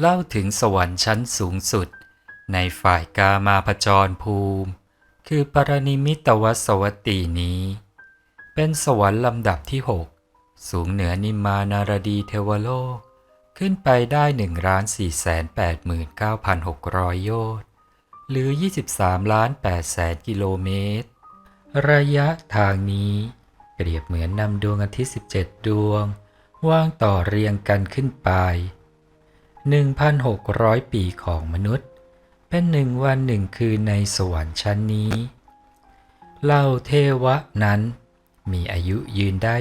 เล่าถึงสวรรค์ชั้นสูงสุด ในฝ่ายกามาพจรภูมิ คือปรนิมิตวสวตีนี้ เป็นสวรรค์ลำดับที่6สูงเหนือนิมานารดีเทวโลก ขึ้นไปได้1ล้าน4 8 9 6 0 0โยชน์หรือ 23ล้าน8แสนกิโลเมตร ระยะทางนี้ เปรียบเหมือนนำดวงอาทิตย์ 17 ดวงวางต่อเรียงกันขึ้นไป 1,600 ปีของมนุษย์ เป็นหนึ่งวันหนึ่งคืนในสวรรค์ชั้นนี้เหล่าเทวะนั้น มีอายุยืนได้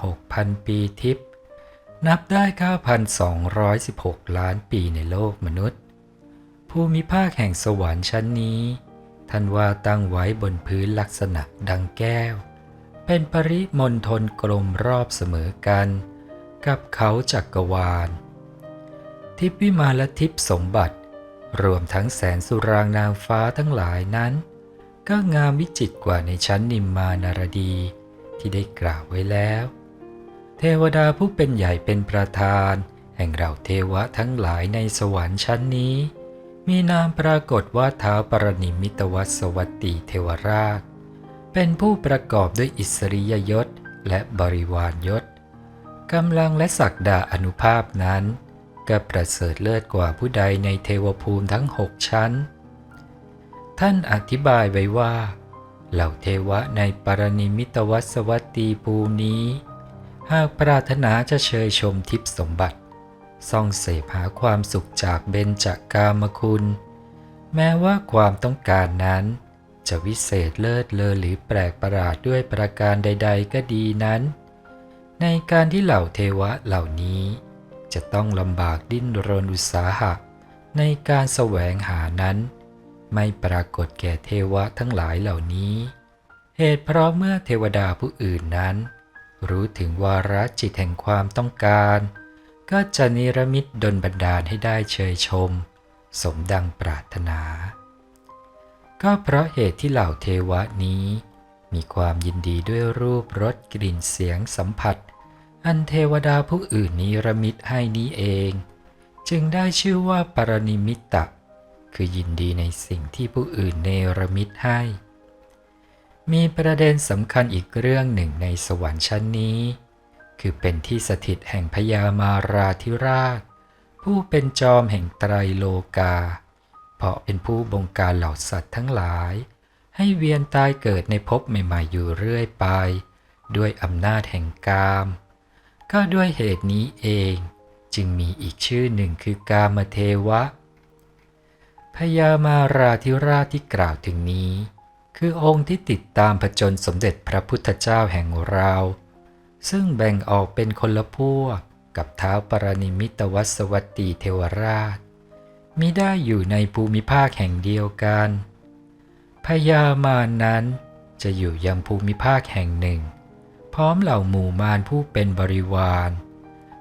16,000 ปีทิพย์นับได้ 9,216 ล้านปีในโลกมนุษย์ ภูมิภาคแห่งสวรรค์ชั้นนี้ ท่านว่าตั้งไว้บนพื้นลักษณะดังแก้ว เป็นปริมณฑลกลมรอบเสมอกัน กับเขาจักรวาล ทิพย์วิมานและทิพย์สมบัติ รวมทั้งแสนสุรางนางฟ้าทั้งหลายนั้น ก็งามวิจิตรกว่าในชั้นนิมมานารดีที่ได้กล่าวไว้แล้ว เทวดาผู้เป็นใหญ่เป็นประธาน แห่งเราเทวะทั้งหลายในสวรรค์ชั้นนี้ มีนามปรากฏว่าเท้าปรนิมิตวัสวัตติเทวราช เป็นผู้ประกอบด้วยอิสริยยศและบริวารยศกำลังและศักดาอนุภาพนั้น ก็ประเสริฐเลิศกว่าผู้ใดในเทวภูมิทั้งหกชั้น ท่านอธิบายไว้ว่า เหล่าเทวะในปรนิมิตวัสวัตตีภูมินี้ หากปรารถนาจะเชยชมทิพสมบัติส่องเสพหาความสุขจากเบญจากกามคุณ แม้ว่าความต้องการนั้น จะวิเศษเลิศเลอหรือแปลกประหลาดด้วยประการใด ๆ ก็ดีนั้น ในการที่เหล่าเทวะเหล่านี้ จะต้องลำบากดิ้นรนอุตสาหะ ในการแสวงหานั้น ไม่ปรากฏแก่เทวะทั้งหลายเหล่านี้ เหตุเพราะเมื่อเทวดาผู้อื่นนั้น รู้ถึงวาระจิตแห่งความต้องการ ก็จะนิรมิตดลบันดาลให้ได้เชยชม สมดังปรารถนา ก็เพราะเหตุที่เหล่าเทวะนี้ มีความยินดีด้วยรูปรสกลิ่นเสียงสัมผัส อันเทวดาผู้อื่นนิรมิตให้นี้เอง จึงได้ชื่อว่าปรนิมิตตะ คือยินดีในสิ่งที่ผู้อื่นเนรมิตให้ มีประเด็นสำคัญอีกเรื่องหนึ่งในสวรรค์ชั้นนี้ คือเป็นที่สถิตแห่งพญามาราธิราช ผู้เป็นจอมแห่งไตรโลกา เพราะเป็นผู้บงการเหล่าสัตว์ทั้งหลาย ให้เวียนตายเกิดในภพใหม่ๆอยู่เรื่อยไป ด้วยอำนาจแห่งกาม ก็ด้วยเหตุนี้เองจึงมีอีกชื่อหนึ่งคือกามเทวะ พญามาราธิราชที่กล่าวถึงนี้ คือองค์ที่ติดตามผจญสมเด็จพระพุทธเจ้าแห่งเรา ซึ่งแบ่งออกเป็นคนละพวกกับเท้าปรนิมิตวสวัตตีเทวราชมิได้อยู่ในภูมิภาคแห่งเดียวกันพญามารนั้นจะอยู่ยังภูมิภาคแห่งหนึ่ง พร้อมเหล่าหมู่มารผู้เป็นบริวาร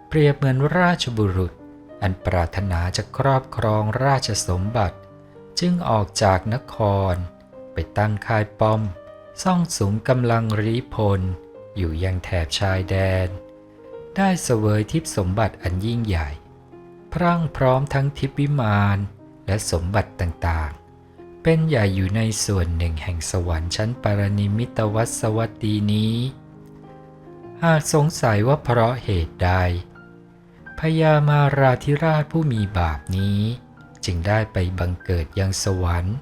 เปรียบเหมือนราชบุรุษ อันปรารถนาจะครอบครองราชสมบัติ จึงออกจากนคร ไปตั้งค่ายป้อม ซ่องสุมกำลังรีพล อยู่ยังแถบชายแดน ได้เสวยทิพยสมบัติอันยิ่งใหญ่ พรั่งพร้อมทั้งทิพย์วิมานและสมบัติต่างๆ เป็นใหญ่อยู่ในส่วนหนึ่งแห่งสวรรค์ชั้นปรนิมิตวัสวัตตีนี้ หากสงสัยว่าเพราะเหตุใดพญามาราธิราชผู้มีบาปนี้ จึงได้ไปบังเกิดยังสวรรค์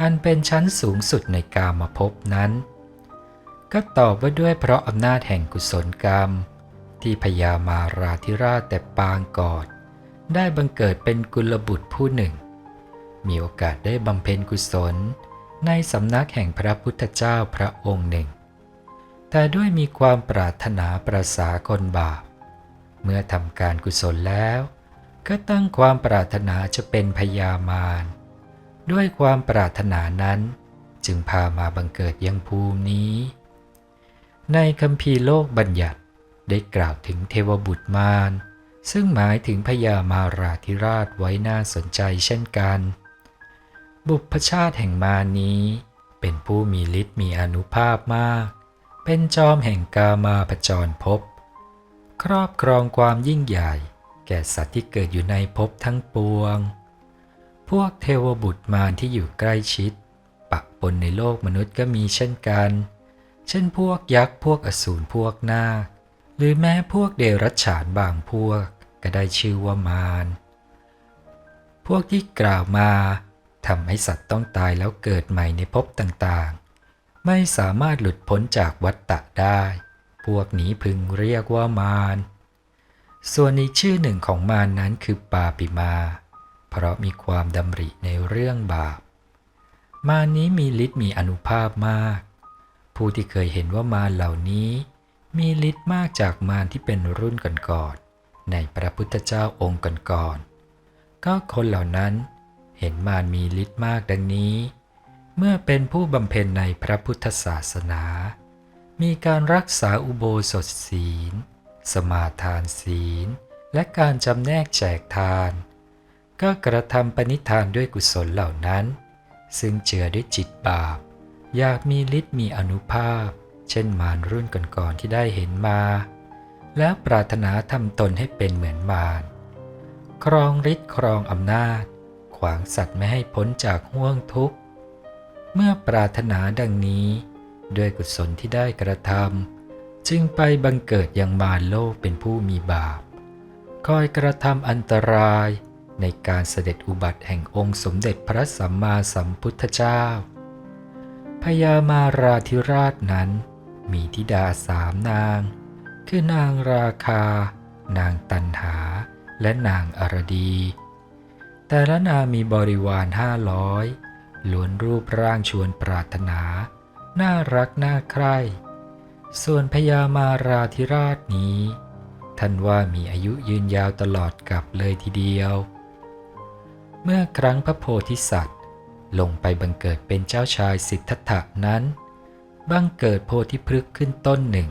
อันเป็นชั้นสูงสุดในกามภพนั้น ก็ตอบว่าด้วยเพราะอำนาจแห่งกุศลกรรม ที่พญามาราธิราชแต่ปางก่อนได้บังเกิดเป็นกุลบุตรผู้หนึ่ง มีโอกาสได้บำเพ็ญกุศล ในสำนักแห่งพระพุทธเจ้าพระองค์หนึ่ง แต่ด้วยมีความปรารถนาประสาคนบาป เมื่อทำการกุศลแล้ว ก็ตั้งความปรารถนาจะเป็นพญามารด้วยความปรารถนานั้นจึงพามาบังเกิดยังภูมินี้ ในคัมภีร์โลกบัญญัติได้กล่าวถึงเทวบุตรมารซึ่งหมายถึงพญามาราธิราชไว้น่าสนใจเช่นกัน บุพชาติแห่งมานี้เป็นผู้มีฤทธิ์มีอนุภาพมาก เป็นจอมแห่งกามาผจรภพครอบครองความยิ่งใหญ่ แก่สัตว์ที่เกิดอยู่ในภพทั้งปวง พวกเทวบุตรมารที่อยู่ใกล้ชิด ปะปนในโลกมนุษย์ก็มีเช่นกัน เช่นพวกยักษ์พวกอสูรพวกนาค หรือแม้พวกเดรัจฉานบางพวกก็ได้ชื่อว่ามารพวกที่กล่าวมาทำให้สัตว์ต้องตายแล้วเกิดใหม่ในภพต่างๆ ไม่สามารถหลุดพ้นจากวัฏฏะได้ พวกนี้พึงเรียกว่ามาร ส่วนอีกชื่อหนึ่งของมารนั้นคือปาปิมา เพราะมีความดำริในเรื่องบาป มารนี้มีฤทธิ์มีอนุภาพมาก ผู้ที่เคยเห็นว่ามารเหล่านี้ มีฤทธิ์มากจากมารที่เป็นรุ่นก่อนๆ ในพระพุทธเจ้าองค์ก่อนๆ ก็คนเหล่านั้นเห็นมารมีฤทธิ์มากดังนี้ เมื่อเป็นผู้บำเพ็ญในพระพุทธศาสนา มีการรักษาอุโบสถศีล สมาทานศีล และการจำแนกแจกทาน ก็กระทำปณิธานด้วยกุศลเหล่านั้น ซึ่งเจือด้วยจิตบาป อยากมีฤทธิ์มีอนุภาพ เช่นมารรุ่นก่อนๆที่ได้เห็นมา แล้วปรารถนาทำตนให้เป็นเหมือนมาร ครองฤทธิ์ครองอำนาจ ขวางสัตว์ไม่ให้พ้นจากห่วงทุกข์ เมื่อปรารถนาดังนี้ ด้วยกุศลที่ได้กระทำจึงไปบังเกิดยังมารโลกเป็นผู้มีบาป คอยกระทำอันตรายในการเสด็จอุบัติแห่งองค์สมเด็จพระสัมมาสัมพุทธเจ้า พญามาราธิราชนั้น มีธิดาสามนาง คือนางราคา นางตันหา และนางอรดี แต่ละนางมีบริวารห้าร้อย ล้วนรูปร่างชวนปรารถนา น่ารักน่าใคร่ส่วนพญามาราธิราชนี้ ท่านว่ามีอายุยืนยาวตลอดกับเลยทีเดียว เมื่อครั้งพระโพธิสัตว์ ลงไปบังเกิดเป็นเจ้าชายสิทธัตถะนั้น บังเกิดโพธิพฤกษ์ขึ้นต้นหนึ่ง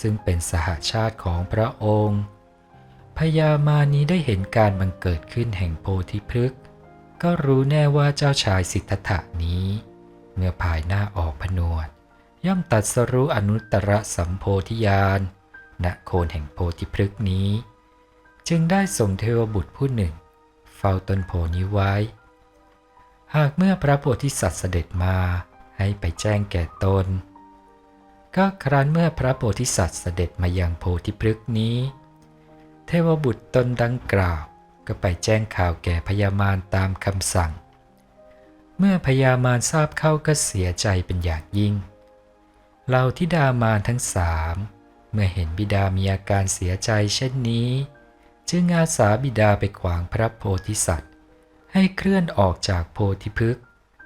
ซึ่งเป็นสหาชาติของพระองค์พญามานี้ได้เห็นการบังเกิดขึ้นแห่งโพธิพฤกษ์ ก็รู้แน่ว่าเจ้าชายสิทธัตถะนี้ เมื่อภายหน้าออกผนวด ย่อมตัดสรู้อนุตตรสัมโพธิญาณณโคนแห่งโพธิพฤกษ์นี้ จึงได้ส่งเทวบุตรผู้หนึ่ง เฝ้าต้นโพนี้ไว้ หากเมื่อพระโพธิสัตว์เสด็จมาให้ไปแจ้งแก่ตน ก็ครั้นเมื่อพระโพธิสัตว์เสด็จมายังโพธิพฤกษ์นี้ เทวบุตรตนดังกล่าว ก็ไปแจ้งข่าวแก่พญามารตามคำสั่ง เมื่อพญามารทราบเข้าก็เสียใจเป็นอย่างยิ่งเหล่าทิดามารทั้งสามเมื่อเห็นบิดามีอาการเสียใจเช่นนี้ จึงอาสาบิดาไปขวางพระโพธิสัตว์ ให้เคลื่อนออกจากโพธิพฤกษ์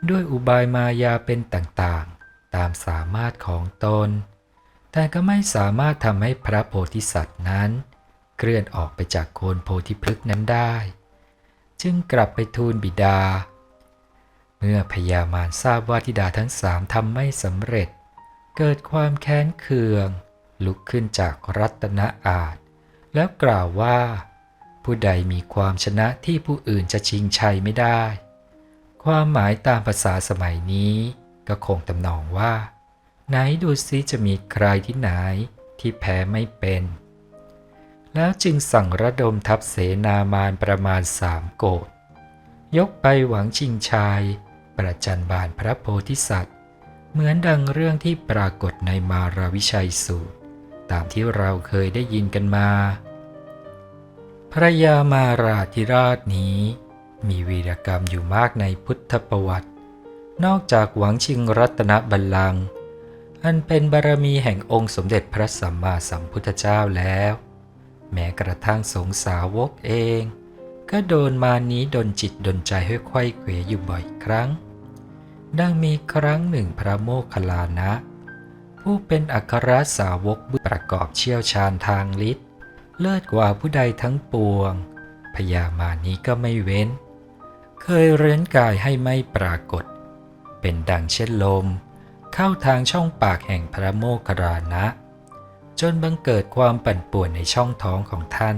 ด้วยอุบายมายาเป็นต่างๆ ตามสามารถของตน แต่ก็ไม่สามารถทำให้พระโพธิสัตว์นั้น เคลื่อนออกไปจากโคนโพธิพฤกษ์นั้นได้ จึงกลับไปทูลบิดา เมื่อพญามารทราบว่าธิดาทั้งสามทำไม่สำเร็จ เกิดความแค้นเคือง ลุกขึ้นจากรัตนอาจแล้วกล่าวว่า ผู้ใดมีความชนะที่ผู้อื่นจะชิงชัยไม่ได้ ความหมายตามภาษาสมัยนี้ก็คงตำนองว่า ไหนดูซิจะมีใครที่ไหนที่แพ้ไม่เป็น แล้วจึงสั่งระดมทัพเสนามานประมาณสามโกดยกไปหวังชิงชัยประจันบานพระโพธิสัตว์ เหมือนดังเรื่องที่ปรากฏในมาราวิชัยสูตร ตามที่เราเคยได้ยินกันมา พระยามาราธิราชนี้ มีวีรกรรมอยู่มากในพุทธประวัติ นอกจากหวังชิงรัตนบัลลังก์อันเป็นบารมีแห่งองค์สมเด็จพระสัมมาสัมพุทธเจ้าแล้ว แม้กระทั่งสงสาวกเอง ก็โดนมานี้ดนจิตดนใจให้ไขว้เขวอยู่บ่อยครั้ง ดังมีครั้งหนึ่งพระโมคคัลลานะ ผู้เป็นอัครสาวกบุตรประกอบเชี่ยวชาญทางฤทธิ์เลิศกว่าผู้ใดทั้งปวงพญามานี้ก็ไม่เว้น เคยเร้นกายให้ไม่ปรากฏ เป็นดังเช่นลม เข้าทางช่องปากแห่งพระโมคคัลลานะ จนบังเกิดความปั่นป่วนในช่องท้องของท่าน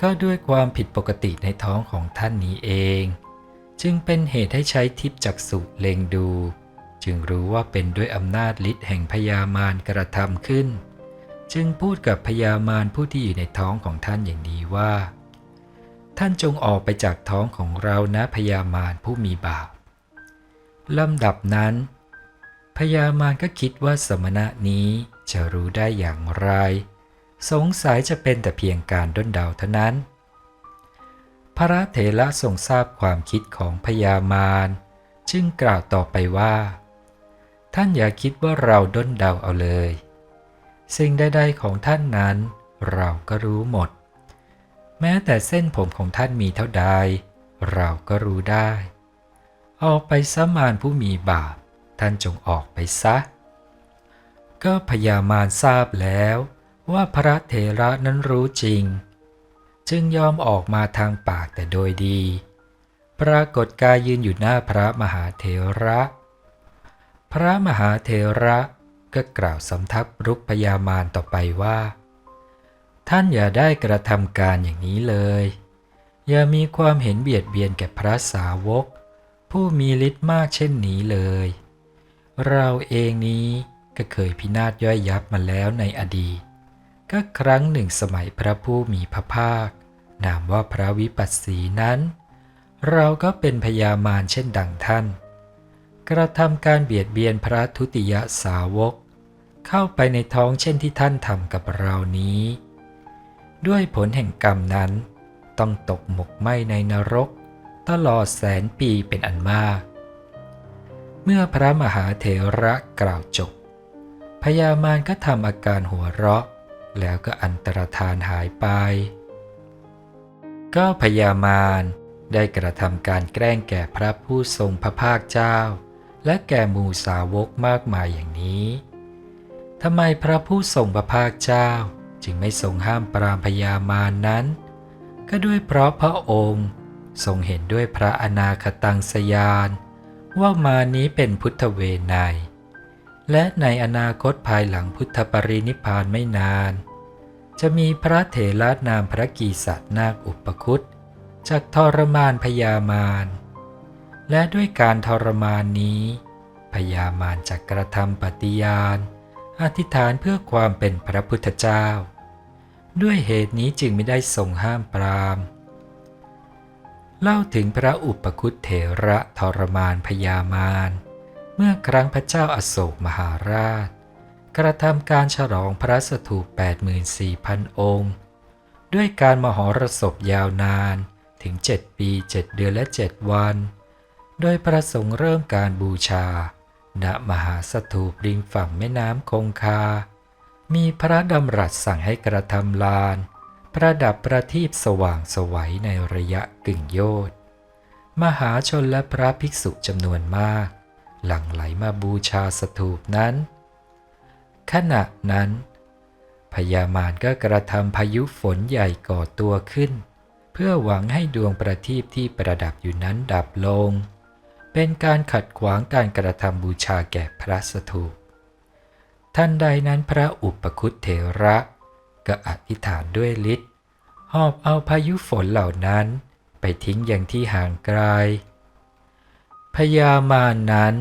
ก็ด้วยความผิดปกติในท้องของท่านนี้เอง จึงเป็นเหตุให้ใช้ทิพจักษุเล็งดู จึงรู้ว่าเป็นด้วยอำนาจฤทธิ์แห่งพญามารกระทำขึ้น จึงพูดกับพญามารผู้ที่อยู่ในท้องของท่านอย่างนี้ว่า ท่านจงออกไปจากท้องของเรานะพญามารผู้มีบาปลำดับนั้นพญามารก็คิดว่าสมณะนี้ จะรู้ได้อย่างไร สงสัยจะเป็นแต่เพียงการด้นเดาเท่านั้น พระเถระทรงทราบความคิดของพญามารจึงกล่าวต่อไปว่า ท่านอย่าคิดว่าเราด้นเดาเอาเลย สิ่งใดๆของท่านนั้น เราก็รู้หมด แม้แต่เส้นผมของท่านมีเท่าใด เราก็รู้ได้ ออกไปสมานผู้มีบาปท่านจงออกไปซะ ก็พญามารทราบแล้วว่าพระเถระนั้นรู้จริง จึงยอมออกมาทางปากแต่โดยดี ปรากฏกายยืนอยู่หน้าพระมหาเถระ พระมหาเถระก็กล่าวสำทับรุกพญามารต่อไปว่า ท่านอย่าได้กระทำการอย่างนี้เลย อย่ามีความเห็นเบียดเบียนแก่พระสาวก ผู้มีฤทธิ์มากเช่นนี้เลย เราเองนี้ ก็เคยพินาศย่อยยับมาแล้วในอดีต ก็ครั้งหนึ่งสมัยพระผู้มีพระภาค นามว่าพระวิปัสสีนั้น เราก็เป็นพญามารเช่นดังท่าน กระทำการเบียดเบียนพระทุติยสาวก เข้าไปในท้องเช่นที่ท่านทำกับเรานี้ ด้วยผลแห่งกรรมนั้น ต้องตกหมกไหมในนรก ตลอดแสนปีเป็นอันมาก เมื่อพระมหาเถระกล่าวจบ พญามารก็ทำอาการหัวเราะ แล้วก็อันตรธานหายไป ก็พญามารได้กระทำการแกล้งแก่พระผู้ทรงพระภาคเจ้า และแก่หมู่สาวกมากมายอย่างนี้ทำไมพระผู้ทรงพระภาคเจ้าจึงไม่ทรงห้ามปรามพญามารนั้น ก็ด้วยเพราะพระองค์ทรงเห็นด้วยพระอนาคตังสยาน ว่ามานี้เป็นพุทธเวไนย และในอนาคตภายหลังพุทธปรินิพพานไม่นาน จะมีพระเถระนามพระกีสัตนาคอุปคุตจากทรมานพญามาร และด้วยการทรมานนี้พญามารจะกระทำปฏิญาณ อธิษฐานเพื่อความเป็นพระพุทธเจ้า ด้วยเหตุนี้จึงไม่ได้ทรงห้ามปราม เล่าถึงพระอุปคุตเถระทรมานพญามาร เมื่อครั้งพระเจ้าอโศกมหาราช กระทำการฉลองพระสถูป84,000 องค์ ด้วยการมหรสพยาวนานถึง 7 ปี 7 เดือนและ 7 วัน โดยประสงค์เริ่มการบูชา ณมหาสถูปริมฝั่งแม่น้ำคงคา มีพระดำรัสสั่งให้กระทำลาน ประดับประทีปสว่างสวัยในระยะกึ่งโยธมหาชนและพระภิกษุจำนวนมาก หลั่งไหลมาบูชาสถูปนั้น ขณะนั้น พญามารก็กระทำพายุฝนใหญ่ก่อตัวขึ้น เพื่อหวังให้ดวงประทีปที่ประดับอยู่นั้นดับลง เป็นการขัดขวางการกระทำบูชาแก่พระสถูปท่านใดนั้นพระอุปคุตเถระก็อธิษฐานด้วยฤทธิ์หอบเอาพายุฝนเหล่านั้นไปทิ้งอย่างที่ห่างไกลพญามารนั้น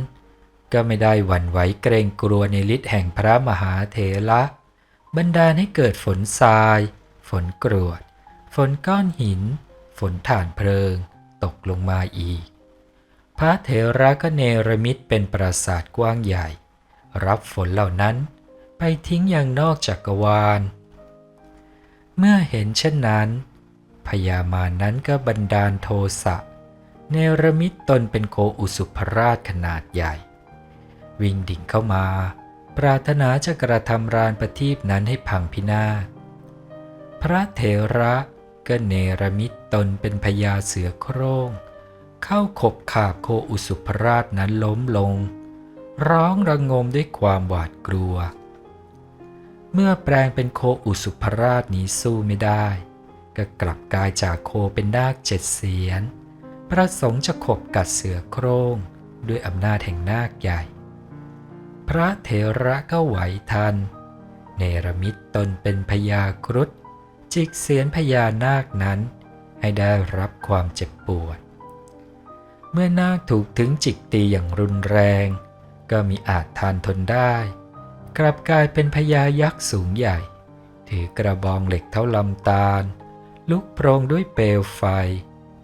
ก็ไม่ได้หวั่นไหวเกรงกลัวในฤทธิ์แห่งพระมหาเถระบันดาลให้เกิดฝนทราย ฝนกรวด ฝนก้อนหิน ฝนถ่านเพลิง ตกลงมาอีก พระเถระก็เนรมิตเป็นปราสาทกว้างใหญ่ รับฝนเหล่านั้นไปทิ้งอย่างนอกจักรวาล เมื่อเห็นเช่นนั้น พญามารนั้นก็บันดาลโทสะเนรมิตตนเป็นโคอุสุภราชขนาดใหญ่ วิ่งดิ่งเข้ามา ปรารถนาจะกระทำรานประทีปนั้นให้พังพินาศพระเถระก็เนรมิตตนเป็นพญาเสือโคร่งเข้าขบขาบโคอุสุภราชนั้นล้มลง ร้องระงมด้วยความหวาดกลัว เมื่อแปลงเป็นโคอุสุภราชนี้สู้ไม่ได้ ก็กลับกายจากโคเป็นนาคเจ็ดเสียนประสงค์จะขบกัดเสือโคร่งด้วยอำนาจแห่งนาคใหญ่ พระเถระก็ไหวทัน เนรมิตตนเป็นพญาครุฑจิกเสียนพญานาคนั้น ให้ได้รับความเจ็บปวด เมื่อนาคถูกถึงจิกตีอย่างรุนแรง ก็มีอาจทานทนได้ กลับกลายเป็นพญายักษ์สูงใหญ่ ถือกระบองเหล็กเท่าลำตาล ลุกโปรงด้วยเปลวไฟ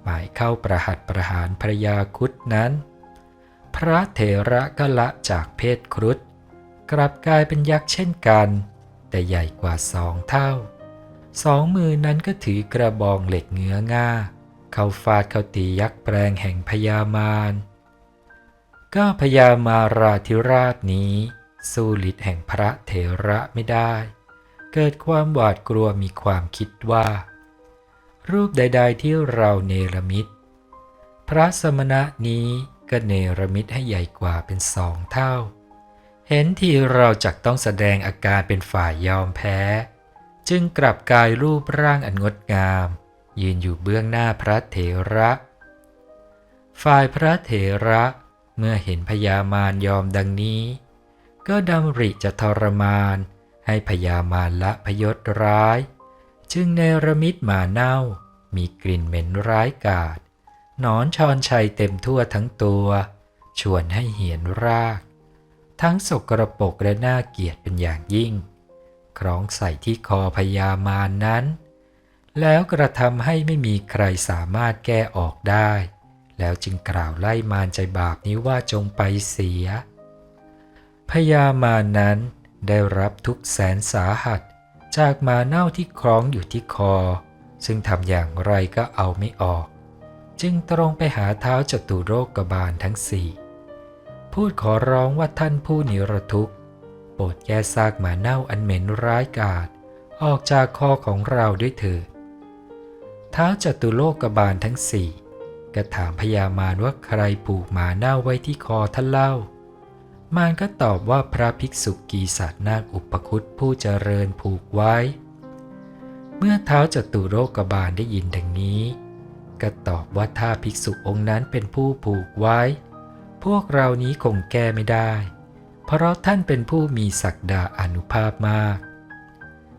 หมายเข้าประหัตประหารพระยาครุดนั้น พระเถระก็ละจากเพศครุฑกลับกลายเป็นยักษ์เช่นกัน แต่ใหญ่กว่าสองเท่า สองมือนั้นก็ถือกระบองเหล็กเงื้อง่า เข้าฟาดเข้าตียักษ์แปลงแห่งพญามารก็พญามาราธิราชนี้สู้ฤทธิ์แห่งพระเถระไม่ได้ เกิดความหวาดกลัวมีความคิดว่า รูปใด ๆที่เราเนรมิต พระสมณะนี้ ก็เนรมิตให้ใหญ่กว่าเป็นสองเท่า เห็นทีเราจักต้องแสดงอาการเป็นฝ่ายยอมแพ้ จึงกลับกายรูปร่างอันงดงาม ยืนอยู่เบื้องหน้าพระเถระ ฝ่ายพระเถระเมื่อเห็นพญามารยอมดังนี้ ก็ดำริจะทรมาน ให้พญามารละพยศร้าย จึงเนรมิตหมาเน่า มีกลิ่นเหม็นร้ายกาจ นอนชอนชัยเต็มทั่วทั้งตัว ชวนให้เหียนราก ทั้งสกรปรกและน่าเกลียดเป็นอย่างยิ่ง คล้องใส่ที่คอพญามารนั้น แล้วกระทำให้ไม่มีใครสามารถแก้ออกได้ แล้วจึงกล่าวไล่มารใจบาปนี้ว่าจงไปเสีย พญามารนั้นได้รับทุกแสนสาหัสจากมาเน่าที่คล้องอยู่ที่คอ ซึ่งทำอย่างไรก็เอาไม่ออก จึงตรงไปหาเท้าจตุโรคกบาลทั้งสี่พูดขอร้องว่าท่านผู้นิรทุกข์โปรดแก้ซากหมาเน่าอันเหม็นร้ายกาจออกจากคอของเราด้วยเถิดเท้าจตุโลกบาลทั้งสี่ก็ถามพญามารว่าใครผูกหมาเน่าไว้ที่คอท่านเล่า มารก็ตอบว่าพระภิกษุกีสัตนาคอุปคุตผู้เจริญผูกไว้ เมื่อเท้าจตุโรกบาลได้ยินดังนี้ ก็ตอบว่าถ้าภิกษุองค์นั้นเป็นผู้ผูกไว้ พวกเรานี้คงแก้ไม่ได้ เพราะท่านเป็นผู้มีศักดาอนุภาพมาก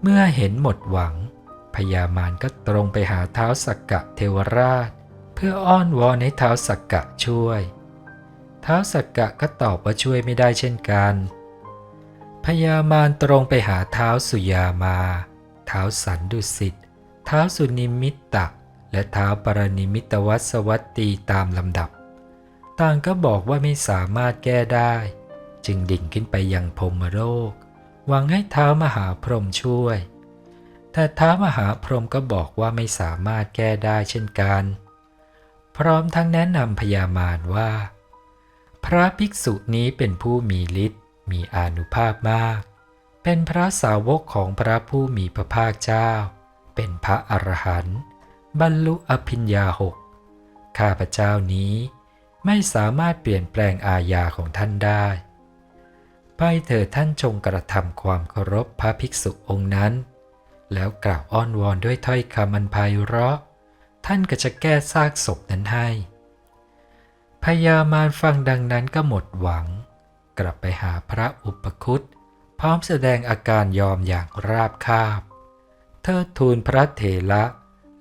เมื่อเห็นหมดหวัง พญามารก็ตรงไปหาเท้าสักกะเทวราช เพื่ออ้อนวอนให้เท้าสักกะช่วย เท้าสักกะก็ตอบว่าช่วยไม่ได้เช่นกัน พญามารตรงไปหาเท้าสุยามา เท้าสันดุสิตเท้าสุนิมิตตะ และเท้าปรนิมิตวัสวัตตีตามลำดับ ต่างก็บอกว่าไม่สามารถแก้ได้ จึงดิ่งขึ้นไปยังพรมโลกหวังให้เท้ามหาพรหมช่วย แต่เท้ามหาพรหมก็บอกว่าไม่สามารถแก้ได้เช่นกัน พร้อมทั้งแนะนำพญามารว่า พระภิกษุนี้เป็นผู้มีฤทธิ์มีอานุภาพมาก เป็นพระสาวกของพระผู้มีพระภาคเจ้า เป็นพระอรหันต์ บรรลุอภิญญาหกข้าพเจ้านี้ไม่สามารถเปลี่ยนแปลงอาญาของท่านได้ ไปเถิดท่านจงกระทำความเคารพพระภิกษุองค์นั้น แล้วกล่าวอ้อนวอนด้วยถ้อยคำอันไพเราะ ท่านก็จะแก้ซากศพนั้นให้ พญามารฟังดังนั้นก็หมดหวัง กลับไปหาพระอุปคุตพร้อมแสดงอาการยอมอย่างราบคาบเทิดทูลพระเถระ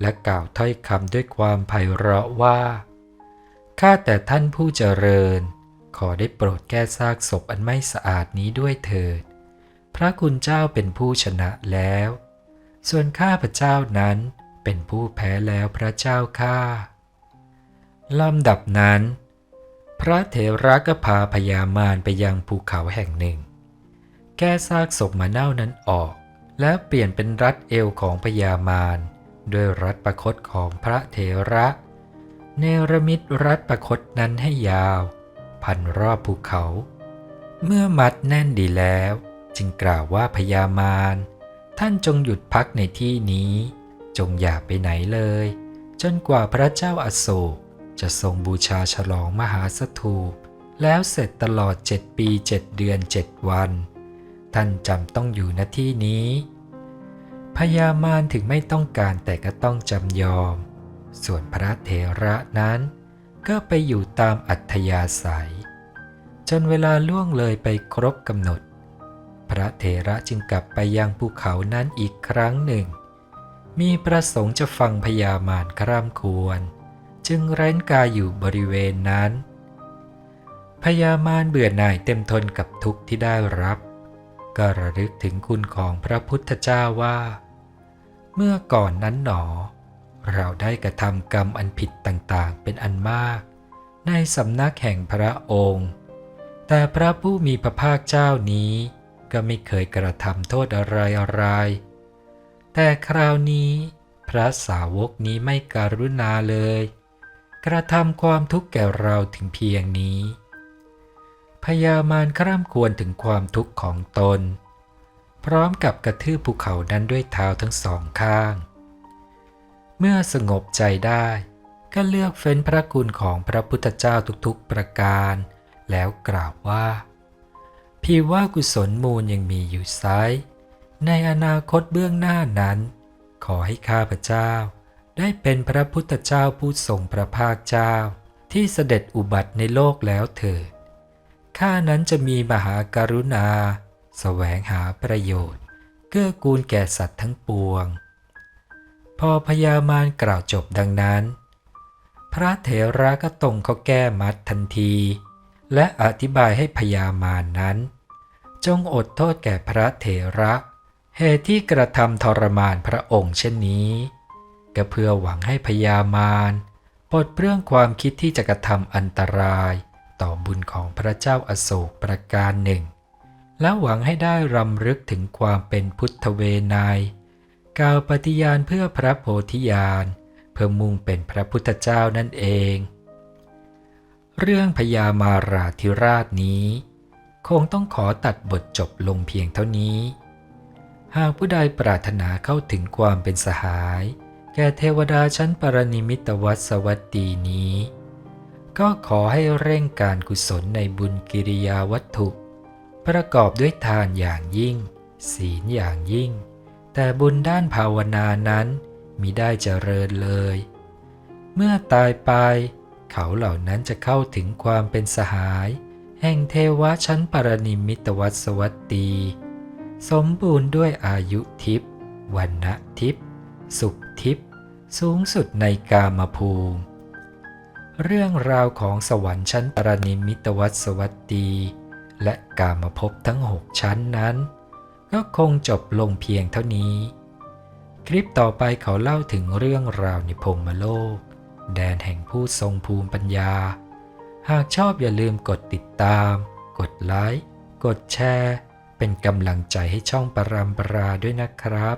และกล่าวถ้อยคำด้วยความไพเราะว่า ข้าแต่ท่านผู้เจริญ ขอได้โปรดแก้ซากศพอันไม่สะอาดนี้ด้วยเถิด พระคุณเจ้าเป็นผู้ชนะแล้ว ส่วนข้าพระเจ้านั้นเป็นผู้แพ้แล้วพระเจ้าข้าลำดับนั้น พระเถระก็พาพญามารไปยังภูเขาแห่งหนึ่ง แก้ซากศพมาเน่านั้นออก แล้วเปลี่ยนเป็นรัดเอวของพญามาร ด้วยรัดประคตของพระเถระ เนรมิตรัดประคตนั้นให้ยาว พันรอบภูเขา เมื่อมัดแน่นดีแล้ว จึงกล่าวว่าพญามารท่านจงหยุดพักในที่นี้ จงอย่าไปไหนเลย จนกว่าพระเจ้าอโศกจะทรงบูชาฉลองมหาสถูปแล้วเสร็จตลอดเจ็ดปีเจ็ดเดือนเจ็ดวัน ท่านจำต้องอยู่ณที่นี้ พญามารถึงไม่ต้องการแต่ก็ต้องจำยอม ส่วนพระเถระนั้นก็ไปอยู่ตามอัธยาศัย จนเวลาล่วงเลยไปครบกำหนด พระเถระจึงกลับไปยังภูเขานั้นอีกครั้งหนึ่ง มีประสงค์จะฟังพญามารคร่ำควร จึงเร้นกายอยู่บริเวณนั้นพญามารเบื่อหน่ายเต็มทนกับทุกข์ที่ได้รับกก็ระลึกถึงคุณของพระพุทธเจ้าว่า เมื่อก่อนนั้นหนอ เราได้กระทำกรรมอันผิดต่างๆ เป็นอันมาก ในสำนักแห่งพระองค์ แต่พระผู้มีพระภาคเจ้านี้ ก็ไม่เคยกระทำโทษอะไรอะไร แต่คราวนี้พระสาวกนี้ไม่การุณาเลย กระทำความทุกข์แก่เราถึงเพียงนี้พญามารคร่ำควรถึงความทุกข์ของตน พร้อมกับกระทืบภูเขานั้นด้วยเท้าทั้งสองข้าง เมื่อสงบใจได้ ก็เลือกเฟ้นพระคุณของพระพุทธเจ้าทุกๆประการ แล้วกล่าวว่าพี่ว่ากุศลมูลยังมีอยู่ไซในอนาคตเบื้องหน้านั้น ขอให้ข้าพเจ้า ได้เป็นพระพุทธเจ้าผู้ทรงพระภาคเจ้า ที่เสด็จอุบัติในโลกแล้วเถิดข้านั้นจะมีมหาการุณา แสวงหาประโยชน์ เกื้อกูลแก่สัตว์ทั้งปวง พอพญามารกล่าวจบดังนั้น พระเถระก็ตรงเขาแก้มัดทันที และอธิบายให้พญามารนั้น จงอดโทษแก่พระเถระเหตุที่กระทำทรมานพระองค์เช่นนี้ก็เพื่อหวังให้พญามารปลดเปลื้องความคิดที่จะกระทำอันตรายต่อบุญของพระเจ้าอโศกประการหนึ่ง และหวังให้ได้รำลึกถึงความเป็นพุทธเวนยกล่าวปฏิญาณเพื่อพระโพธิญาณเพื่อมุ่งเป็นพระพุทธเจ้านั่นเอง เรื่องพญามาราธิราชนี้ คงต้องขอตัดบทจบลงเพียงเท่านี้ หากผู้ใดปรารถนาเข้าถึงความเป็นสหาย แก่เทวดาชั้นปรนิมิตวัสวัตตีนี้ ก็ขอให้เร่งการกุศลในบุญกิริยาวัตถุ ประกอบด้วยทานอย่างยิ่ง ศีลอย่างยิ่ง แต่บุญด้านภาวนานั้นมิได้เจริญเลย เมื่อตายไป เขาเหล่านั้นจะเข้าถึงความเป็นสหาย แห่งเทวะชั้นปรนิมิตวัสวัตตี สมบูรณ์ด้วยอายุทิพย์วันนะทิพย์สุขทิพย์สูงสุดในกามภูมิ เรื่องราวของสวรรค์ชั้นปรนิมิตวัสวัตตี และกามภพทั้งหกชั้นนั้น ก็คงจบลงเพียงเท่านี้ คลิปต่อไปเขาเล่าถึงเรื่องราวในพรมโลก แดนแห่งผู้ทรงภูมิปัญญา หากชอบอย่าลืมกดติดตาม กดไลค์ กดแชร์ เป็นกำลังใจให้ช่องปรามปราด้วยนะครับ